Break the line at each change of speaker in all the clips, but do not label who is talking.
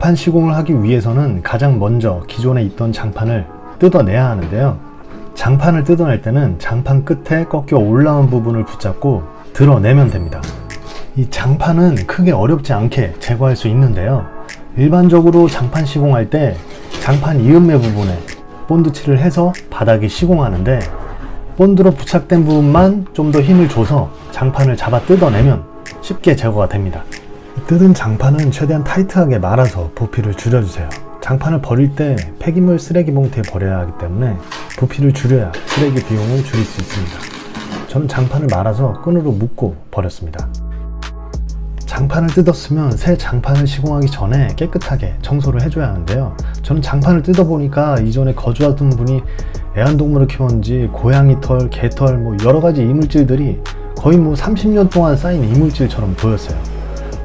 장판 시공을 하기 위해서는 가장 먼저 기존에 있던 장판을 뜯어내야 하는데요. 장판을 뜯어낼 때는 장판 끝에 꺾여 올라온 부분을 붙잡고 드러내면 됩니다. 이 장판은 크게 어렵지 않게 제거할 수 있는데요. 일반적으로 장판 시공할 때 장판 이음매 부분에 본드 칠을 해서 바닥에 시공하는데 본드로 부착된 부분만 좀 더 힘을 줘서 장판을 잡아 뜯어내면 쉽게 제거가 됩니다. 뜯은 장판은 최대한 타이트하게 말아서 부피를 줄여주세요. 장판을 버릴 때 폐기물 쓰레기 봉투에 버려야 하기 때문에 부피를 줄여야 쓰레기 비용을 줄일 수 있습니다. 저는 장판을 말아서 끈으로 묶고 버렸습니다. 장판을 뜯었으면 새 장판을 시공하기 전에 깨끗하게 청소를 해줘야 하는데요. 저는 장판을 뜯어보니까 이전에 거주하던 분이 애완동물을 키웠는지 고양이 털, 개털, 뭐 여러 가지 이물질들이 거의 뭐 30년 동안 쌓인 이물질처럼 보였어요.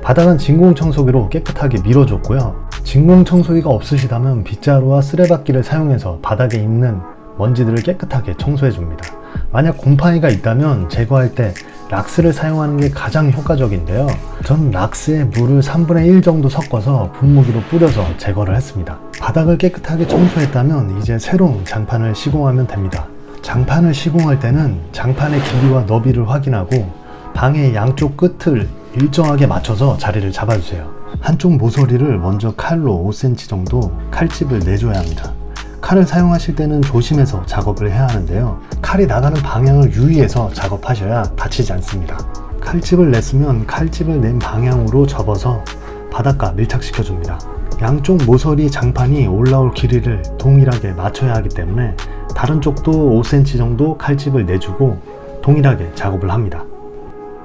바닥은 진공청소기로 깨끗하게 밀어줬고요. 진공청소기가 없으시다면 빗자루와 쓰레받기를 사용해서 바닥에 있는 먼지들을 깨끗하게 청소해 줍니다. 만약 곰팡이가 있다면 제거할 때 락스를 사용하는 게 가장 효과적인데요. 전 락스에 물을 3분의 1 정도 섞어서 분무기로 뿌려서 제거를 했습니다. 바닥을 깨끗하게 청소했다면 이제 새로운 장판을 시공하면 됩니다. 장판을 시공할 때는 장판의 길이와 너비를 확인하고 방의 양쪽 끝을 일정하게 맞춰서 자리를 잡아주세요. 한쪽 모서리를 먼저 칼로 5cm 정도 칼집을 내줘야 합니다. 칼을 사용하실 때는 조심해서 작업을 해야 하는데요. 칼이 나가는 방향을 유의해서 작업하셔야 다치지 않습니다. 칼집을 냈으면 칼집을 낸 방향으로 접어서 바닥과 밀착시켜 줍니다. 양쪽 모서리 장판이 올라올 길이를 동일하게 맞춰야 하기 때문에 다른 쪽도 5cm 정도 칼집을 내주고 동일하게 작업을 합니다.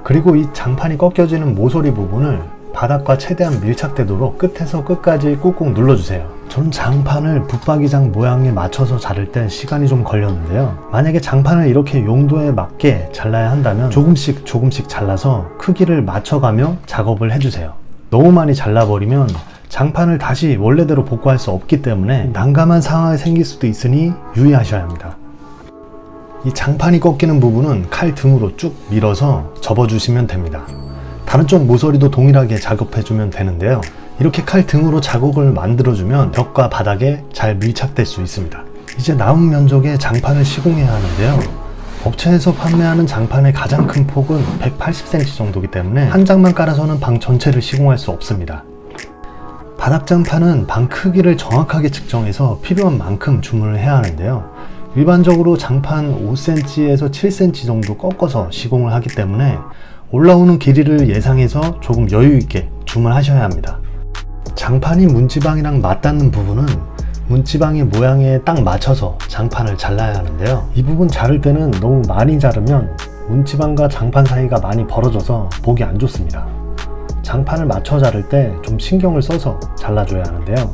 그리고 이 장판이 꺾여지는 모서리 부분을 바닥과 최대한 밀착되도록 끝에서 끝까지 꾹꾹 눌러주세요. 저는 장판을 붙박이장 모양에 맞춰서 자를 때 시간이 좀 걸렸는데요. 만약에 장판을 이렇게 용도에 맞게 잘라야 한다면 조금씩 조금씩 잘라서 크기를 맞춰가며 작업을 해주세요. 너무 많이 잘라버리면 장판을 다시 원래대로 복구할 수 없기 때문에 난감한 상황이 생길 수도 있으니 유의하셔야 합니다. 이 장판이 꺾이는 부분은 칼 등으로 쭉 밀어서 접어주시면 됩니다. 다른 쪽 모서리도 동일하게 작업해주면 되는데요. 이렇게 칼 등으로 자국을 만들어주면 벽과 바닥에 잘 밀착될 수 있습니다. 이제 남은 면적의 장판을 시공해야 하는데요. 업체에서 판매하는 장판의 가장 큰 폭은 180cm 정도이기 때문에 한 장만 깔아서는 방 전체를 시공할 수 없습니다. 바닥 장판은 방 크기를 정확하게 측정해서 필요한 만큼 주문을 해야 하는데요. 일반적으로 장판 5cm에서 7cm 정도 꺾어서 시공을 하기 때문에 올라오는 길이를 예상해서 조금 여유 있게 주문하셔야 합니다. 장판이 문지방이랑 맞닿는 부분은 문지방의 모양에 딱 맞춰서 장판을 잘라야 하는데요. 이 부분 자를 때는 너무 많이 자르면 문지방과 장판 사이가 많이 벌어져서 보기 안 좋습니다. 장판을 맞춰 자를 때 좀 신경을 써서 잘라줘야 하는데요.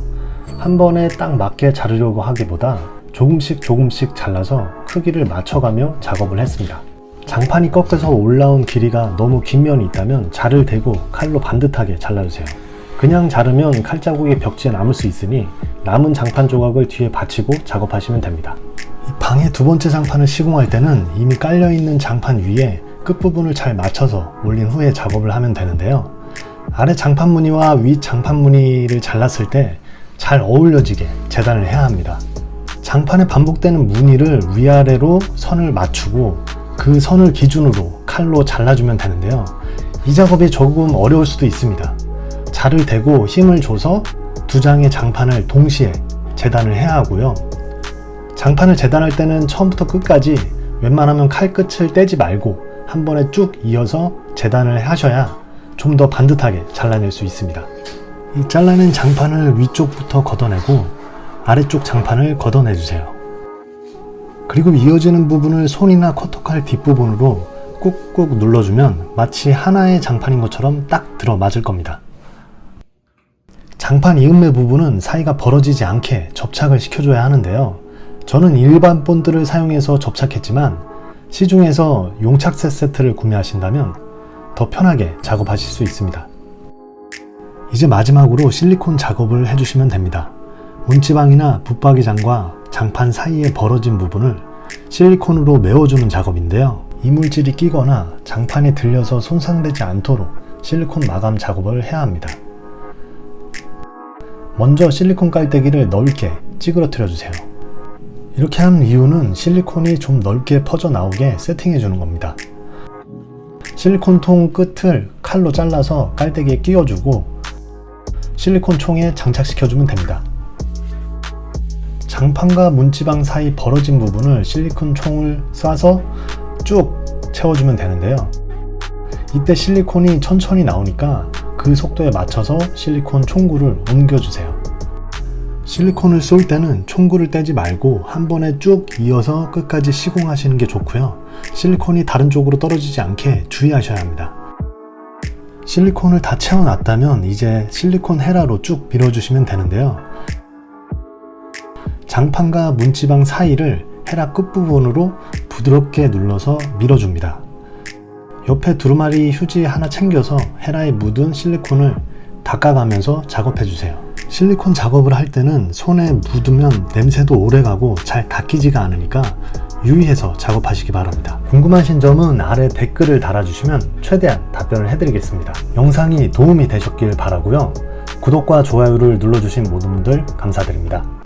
한 번에 딱 맞게 자르려고 하기보다 조금씩 조금씩 잘라서 크기를 맞춰가며 작업을 했습니다. 장판이 꺾여서 올라온 길이가 너무 긴 면이 있다면 자를 대고 칼로 반듯하게 잘라주세요. 그냥 자르면 칼자국이 벽지에 남을 수 있으니 남은 장판 조각을 뒤에 받치고 작업하시면 됩니다. 이 방의 두 번째 장판을 시공할 때는 이미 깔려있는 장판 위에 끝부분을 잘 맞춰서 올린 후에 작업을 하면 되는데요. 아래 장판 무늬와 위 장판 무늬를 잘랐을 때 잘 어울려지게 재단을 해야 합니다. 장판에 반복되는 무늬를 위아래로 선을 맞추고 그 선을 기준으로 칼로 잘라주면 되는데요. 이 작업이 조금 어려울 수도 있습니다. 자를 대고 힘을 줘서 두 장의 장판을 동시에 재단을 해야 하고요. 장판을 재단할 때는 처음부터 끝까지 웬만하면 칼 끝을 떼지 말고 한 번에 쭉 이어서 재단을 하셔야 좀 더 반듯하게 잘라낼 수 있습니다. 이 잘라낸 장판을 위쪽부터 걷어내고 아래쪽 장판을 걷어내 주세요. 그리고 이어지는 부분을 손이나 커터칼 뒷부분으로 꾹꾹 눌러주면 마치 하나의 장판인 것처럼 딱 들어 맞을 겁니다. 장판 이음매 부분은 사이가 벌어지지 않게 접착을 시켜줘야 하는데요. 저는 일반 본드를 사용해서 접착했지만 시중에서 용착세 세트를 구매하신다면 더 편하게 작업하실 수 있습니다. 이제 마지막으로 실리콘 작업을 해주시면 됩니다. 문지방이나 붙박이장과 장판 사이에 벌어진 부분을 실리콘으로 메워주는 작업인데요. 이물질이 끼거나 장판에 들려서 손상되지 않도록 실리콘 마감 작업을 해야 합니다. 먼저 실리콘 깔때기를 넓게 찌그러뜨려 주세요. 이렇게 한 이유는 실리콘이 좀 넓게 퍼져 나오게 세팅해 주는 겁니다. 실리콘 통 끝을 칼로 잘라서 깔때기에 끼워주고 실리콘 총에 장착시켜주면 됩니다. 장판과 문지방 사이 벌어진 부분을 실리콘 총을 쏴서 쭉 채워주면 되는데요. 이때 실리콘이 천천히 나오니까 그 속도에 맞춰서 실리콘 총구를 옮겨주세요. 실리콘을 쏠 때는 총구를 떼지 말고 한 번에 쭉 이어서 끝까지 시공하시는 게 좋고요. 실리콘이 다른 쪽으로 떨어지지 않게 주의하셔야 합니다. 실리콘을 다 채워놨다면 이제 실리콘 헤라로 쭉 밀어주시면 되는데요. 장판과 문지방 사이를 헤라 끝부분으로 부드럽게 눌러서 밀어줍니다. 옆에 두루마리 휴지 하나 챙겨서 헤라에 묻은 실리콘을 닦아가면서 작업해주세요. 실리콘 작업을 할 때는 손에 묻으면 냄새도 오래 가고 잘 닦이지가 않으니까 유의해서 작업하시기 바랍니다. 궁금하신 점은 아래 댓글을 달아주시면 최대한 답변을 해드리겠습니다. 영상이 도움이 되셨길 바라고요. 구독과 좋아요를 눌러주신 모든 분들 감사드립니다.